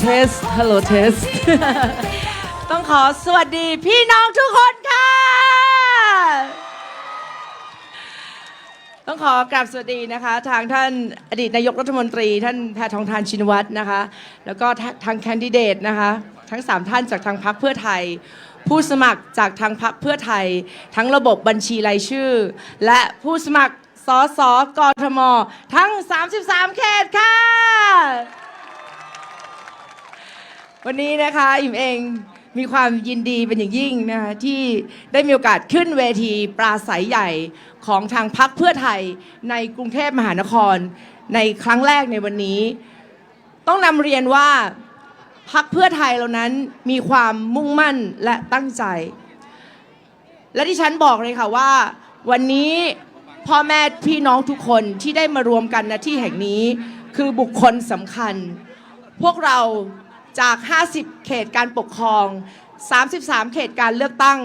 เทส ฮัลโหลเทส ต้องขอสวัสดีพี่น้องทุกคนค่ะ ต้องขอกราบสวัสดีนะคะ ทางท่านอดีตนายกรัฐมนตรี ท่านแพทองทานชินวัตรนะคะ แล้วก็ทางแคนดิเดตนะคะ ทั้ง 3 ท่านจากทางพรรคเพื่อไทย ผู้สมัครจากทางพรรคเพื่อไทย ทั้งระบบบัญชีรายชื่อ และผู้สมัครสสกทม ทั้ง 33 เขตค่ะ วันนี้นะคะอิมเองมีความยินดีเป็นอย่างยิ่งนะคะที่ได้มีโอกาสขึ้นเวทีปราศัยใหญ่ของทางพักเพื่อไทยในกรุงเทพมหานคร ในครั้งแรกในวันนี้ ต้องนำเรียนว่าพักเพื่อไทยเรานั้นมีความมุ่งมั่นและตั้งใจ และที่ฉันบอกเลยค่ะว่า วันนี้พ่อแม่พี่น้องทุกคนที่ได้มารวมกันณที่แห่งนี้คือบุคคลสำคัญ พวกเรา จาก 50 เขตการปกครอง 33 เขตการเลือกตั้ง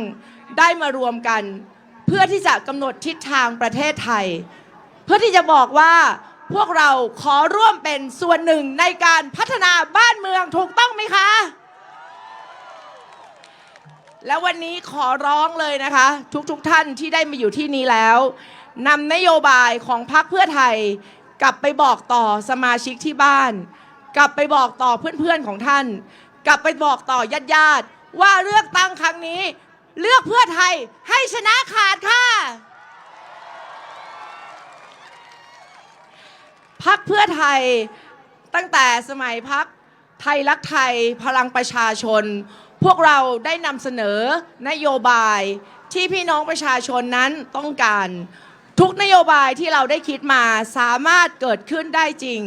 ได้มารวมกัน เพื่อที่จะกำหนดทิศทางประเทศไทย เพื่อที่จะบอกว่าพวกเราขอร่วมเป็นส่วนหนึ่งในการพัฒนาบ้านเมืองถูกต้องไหมคะ และวันนี้ขอร้องเลยนะคะ ทุกๆทท่านที่ได้มาอยู่ที่นี้แล้วนำนโยบายของพรรคเพื่อไทยกลับไปบอกต่อสมาชิกที่บ้าน กลับไปบอกต่อเพื่อนๆของท่าน กลับไปบอกต่อญาติๆว่าเลือกตั้งครั้งนี้ เลือกเพื่อไทยให้ชนะขาดค่ะพักเพื่อไทยตั้งแต่สมัยพักไทยรักไทยพลังประชาชน พวกเราได้นำเสนอนโยบายที่พี่น้องประชาชนนั้นต้องการ ทุกนโยบายที่เราได้คิดมาสามารถเกิดขึ้นได้จริง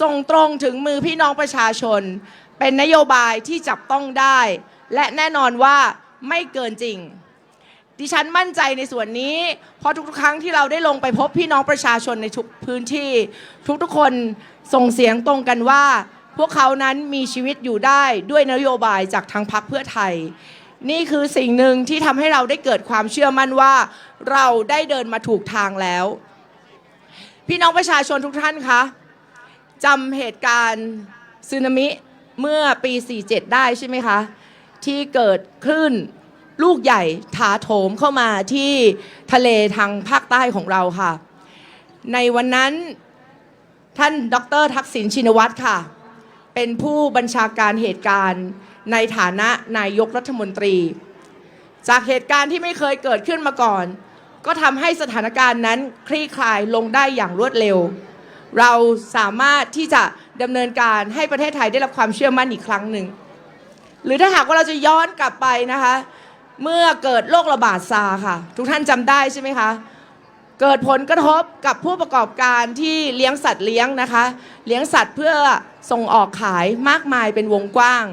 ส่งตรงถึงมือพี่น้องประชาชน เป็นนโยบายที่จับต้องได้ และแน่นอนว่าไม่เกินจริง ดิฉันมั่นใจในส่วนนี้ เพราะทุกๆ ครั้งที่เราได้ลงไปพบพี่น้องประชาชนในทุกพื้นที่ ทุกๆ คนส่งเสียงตรงกันว่า พวกเขานั้นมีชีวิตอยู่ได้ด้วยนโยบายจากทางพรรคเพื่อไทย นี่คือสิ่งหนึ่งที่ทำให้เราได้เกิดความเชื่อมั่นว่า เราได้เดินมาถูกทางแล้ว พี่น้องประชาชนทุกท่านคะจำเหตุการณ์สึนามิเมื่อปี 47 ได้ใช่ไหมคะ ที่เกิดคลื่นลูกใหญ่ถาโถมเข้ามาที่ทะเลทางภาคใต้ของเราค่ะ ในวันนั้นท่านดรทักษิณชินวัตรค่ะ เป็นผู้บัญชาการเหตุการณ์ ในฐานะนายกรัฐมนตรี จากเหตุการณ์ที่ไม่เคยเกิดขึ้นมาก่อน ก็ทำให้สถานการณ์นั้นคลี่คลายลงได้อย่างรวดเร็ว เราสามารถที่จะดำเนินการให้ประเทศไทยได้รับความเชื่อมั่นอีกครั้งหนึ่ง หรือถ้าหากว่าเราจะย้อนกลับไปนะคะ เมื่อเกิดโรคระบาดซาค่ะ ทุกท่านจำได้ใช่ไหมคะเกิดผลกระทบกับผู้ประกอบการที่เลี้ยงสัตว์เลี้ยงนะคะ เลี้ยงสัตว์เพื่อส่งออกขายมากมายเป็นวงกว้าง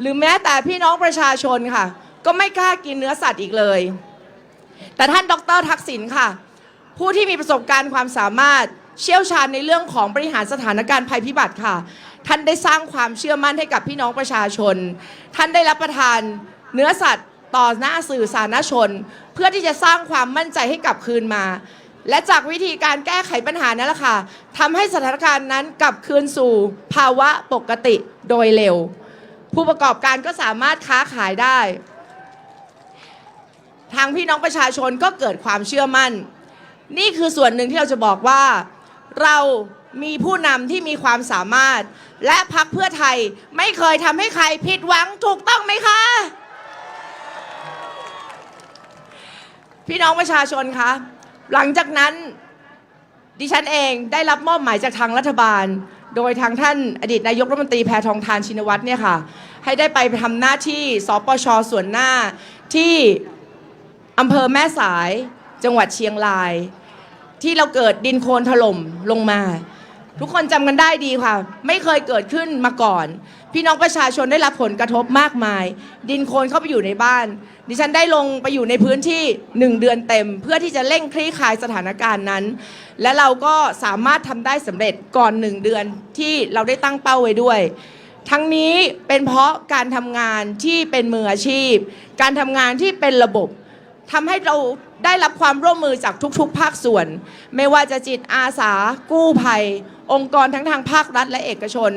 หรือแม้แต่พี่น้องประชาชนค่ะ ก็ไม่กล้ากินเนื้อสัตว์อีกเลย แต่ท่านดรทักษิณค่ะ ผู้ที่มีประสบการณ์ความสามารถเชี่ยวชาญในเรื่องของบริหารสถานการณ์ภัยพิบัติค่ะ ท่านได้สร้างความเชื่อมั่นให้กับพี่น้องประชาชน ท่านได้รับประทานเนื้อสัตว์ต่อหน้าสื่อสาธารณชน เพื่อที่จะสร้างความมั่นใจให้กลับคืนมา และจากวิธีการแก้ไขปัญหานั้นแหละค่ะทำให้สถานการณ์นั้นกลับคืนสู่ภาวะปกติโดยเร็ว ผู้ประกอบการก็สามารถค้าขายได้ ทางพี่น้องประชาชนก็เกิดความเชื่อมั่น นี่คือส่วนหนึ่งที่เราจะบอกว่าเรามีผู้นำที่มีความสามารถ และพักเพื่อไทยไม่เคยทำให้ใครผิดหวังถูกต้องไหมคะ พี่น้องประชาชนคะหลังจากนั้นดิฉันเองได้รับมอบหมายจากทางรัฐบาล โดยทางท่านอดีตนายกรัฐมนตรีแพทองทานชินวัตรเนี่ยค่ะ ให้ได้ไปทำหน้าที่สปชส่วนหน้าที่อำเภอแม่สายจังหวัดเชียงราย ที่เราเกิดดินโคลนถล่มลงมา ทุกคนจำกันได้ดีค่ะ ไม่เคยเกิดขึ้นมาก่อน พี่น้องประชาชนได้รับผลกระทบมากมาย ดินโคลนเข้าไปอยู่ในบ้าน ดิฉันได้ลงไปอยู่ในพื้นที่หนึ่งเดือนเต็ม เพื่อที่จะเร่งคลี่คลายสถานการณ์นั้น และเราก็สามารถทำได้สำเร็จก่อนหนึ่งเดือนที่เราได้ตั้งเป้าไว้ด้วย ทั้งนี้เป็นเพราะการทำงานที่เป็นมืออาชีพ การทำงานที่เป็นระบบทำให้เราได้รับความร่วมมือจากทุกๆ ภาคส่วน ไม่ว่าจะจิตอาสา กู้ภัย องค์กรทั้งทางภาครัฐและเอกชน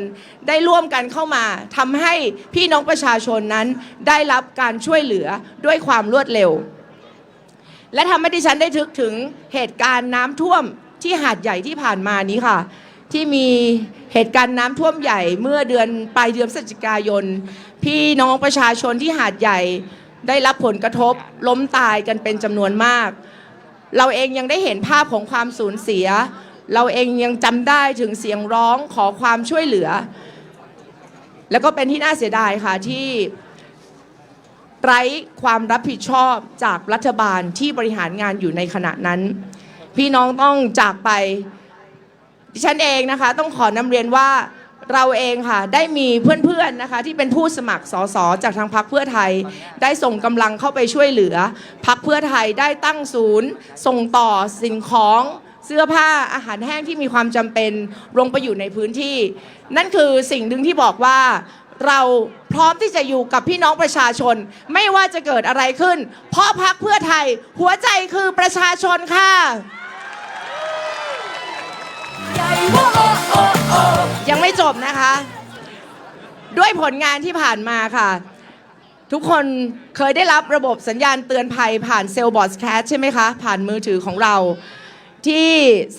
ได้ร่วมกันเข้ามาทำให้พี่น้องประชาชนนั้น ได้รับการช่วยเหลือด้วยความรวดเร็ว และทำให้ดิฉันได้ทึกถึงเหตุการณ์น้ำท่วมที่หาดใหญ่ที่ผ่านมานี้ค่ะ ที่มีเหตุการณ์น้ำท่วมใหญ่เมื่อเดือนปลายเดือนพฤศจิกายน พี่น้องประชาชนที่หาดใหญ่ได้รับผลกระทบล้มตายกันเป็นจำนวนมาก เราเองยังได้เห็นภาพของความสูญเสีย เราเองยังจำได้ถึงเสียงร้องขอความช่วยเหลือ แล้วก็เป็นที่น่าเสียดายค่ะที่ไร้ความรับผิดชอบจากรัฐบาลที่บริหารงานอยู่ในขณะนั้น พี่น้องต้องจากไป ดิฉันเองนะคะ ต้องขอนำเรียนว่าเราเองค่ะ ได้มีเพื่อนๆนะคะ ที่เป็นผู้สมัครสสจากทางพรรคเพื่อไทย ได้ส่งกำลังเข้าไปช่วยเหลือพรรคเพื่อไทยได้ตั้งศูนย์ ส่งต่อสิ่งของเสื้อผ้าอาหารแห้งที่มีความจำเป็นลงไปอยู่ในพื้นที่ นั่นคือสิ่งหนึ่งที่บอกว่าเราพร้อมที่จะอยู่กับพี่น้องประชาชน ไม่ว่าจะเกิดอะไรขึ้น เพราะพักเพื่อไทยหัวใจคือประชาชนค่ะ ยังไม่จบนะคะ ด้วยผลงานที่ผ่านมาค่ะ ทุกคนเคยได้รับระบบสัญญาณเตือนภัยผ่านเซลล์บอสแคสใช่ไหมคะ ผ่านมือถือของเรา ที่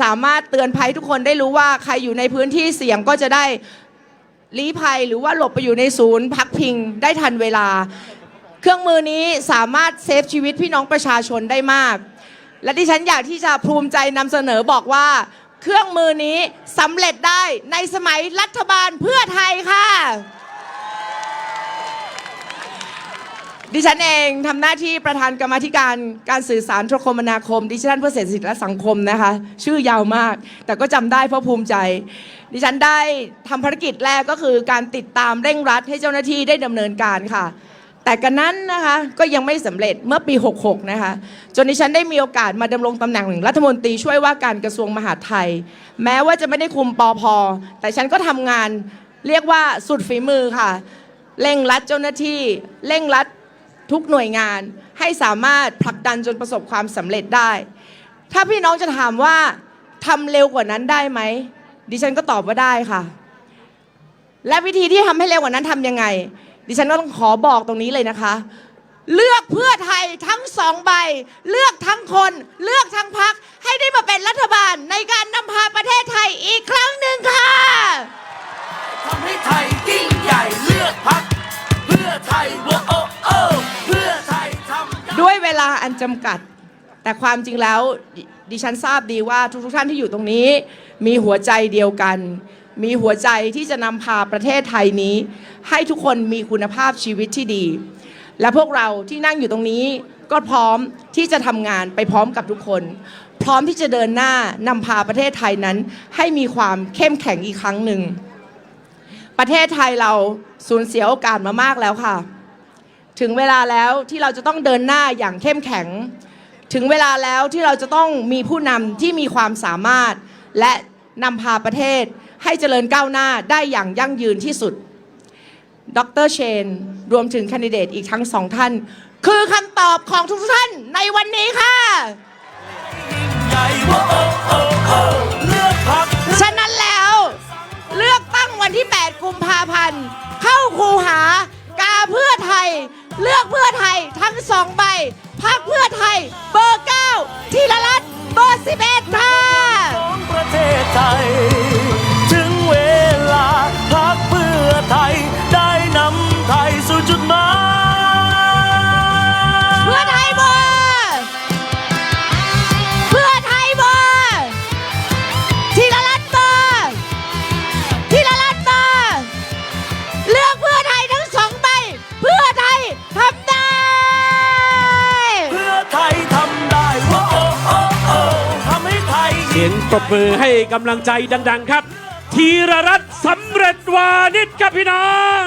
สามารถเตือนภัยทุกคนได้รู้ว่าใครอยู่ในพื้นที่เสี่ยงก็จะได้ลี้ภัยหรือว่าหลบไปอยู่ในศูนย์พักพิงได้ทันเวลา เครื่องมือนี้สามารถเซฟชีวิตพี่น้องประชาชนได้มาก และที่ฉันอยากที่จะภูมิใจนำเสนอบอกว่า เครื่องมือนี้สำเร็จได้ในสมัยรัฐบาลเพื่อไทยค่ะ ดิฉันเองทำหน้าที่ประธานกรรมธิการการสื่อสารโทรคมนาคม ดิจิทัลเพื่อเศรษฐกิจและสังคมนะคะ ชื่อยาวมาก แต่ก็จำได้เพราะภูมิใจ ดิฉันได้ทำภารกิจแรกก็คือการติดตามเร่งรัดให้เจ้าหน้าที่ได้ดำเนินการค่ะ แต่กันนั้นนะคะก็ยังไม่สำเร็จเมื่อปี 66 นะคะ จนดิฉันได้มีโอกาสมาดำรงตำแหน่งรัฐมนตรีช่วยว่าการกระทรวงมหาดไทย แม้ว่าจะไม่ได้คุมปอพอแต่ฉันก็ทำงานเรียกว่าสุดฝีมือค่ะเร่งรัดเจ้าหน้าที่เร่งรัดทุกหน่วยงานให้สามารถผลักดันจนประสบความสำเร็จได้ ถ้าพี่น้องจะถามว่าทำเร็วกว่านั้นได้ไหมดิฉันก็ตอบว่าได้ค่ะ และวิธีที่ทำให้เร็วกว่านั้นทำยังไง ดิฉันก็ต้องขอบอกตรงนี้เลยนะคะ เลือกเพื่อไทยทั้งสองใบ เลือกทั้งคน เลือกทั้งพัก ให้ได้มาเป็นรัฐบาลในการนำพาประเทศไทยอีกครั้งหนึ่งค่ะทำให้ไทยยิ่งใหญ่เลือกพักเพื่อไทยโว้โอโอเพื่อไทยทำได้ด้วยเวลาอันจำกัด แต่ความจริงแล้วดิดิฉันทราบดีว่าทุกๆท่านที่อยู่ตรงนี้ มีหัวใจเดียวกัน มีหัวใจที่จะนำพาประเทศไทยนี้ ให้ทุกคนมีคุณภาพชีวิตที่ดี และพวกเราที่นั่งอยู่ตรงนี้ก็พร้อมที่จะทำงานไปพร้อมกับทุกคน พร้อมที่จะเดินหน้านำพาประเทศไทยนั้น ให้มีความเข้มแข็งอีกครั้งหนึ่ง ประเทศไทยเราสูญเสียโอกาสมามากแล้วค่ะ ถึงเวลาแล้วที่เราจะต้องเดินหน้าอย่างเข้มแข็ง ถึงเวลาแล้วที่เราจะต้องมีผู้นำที่มีความสามารถและนำพาประเทศ ให้เจริญก้าวหน้าได้อย่างยั่งยืนที่สุด ดรเชน รวมถึงแคนดิเดตอีกทั้งสองท่าน คือคำตอบของทุกท่านในวันนี้ค่ะ สียงตบมือให้กำลังใจดัง ๆ ครับ ธีรรัตน์สำเร็จวานิชครับพี่น้อง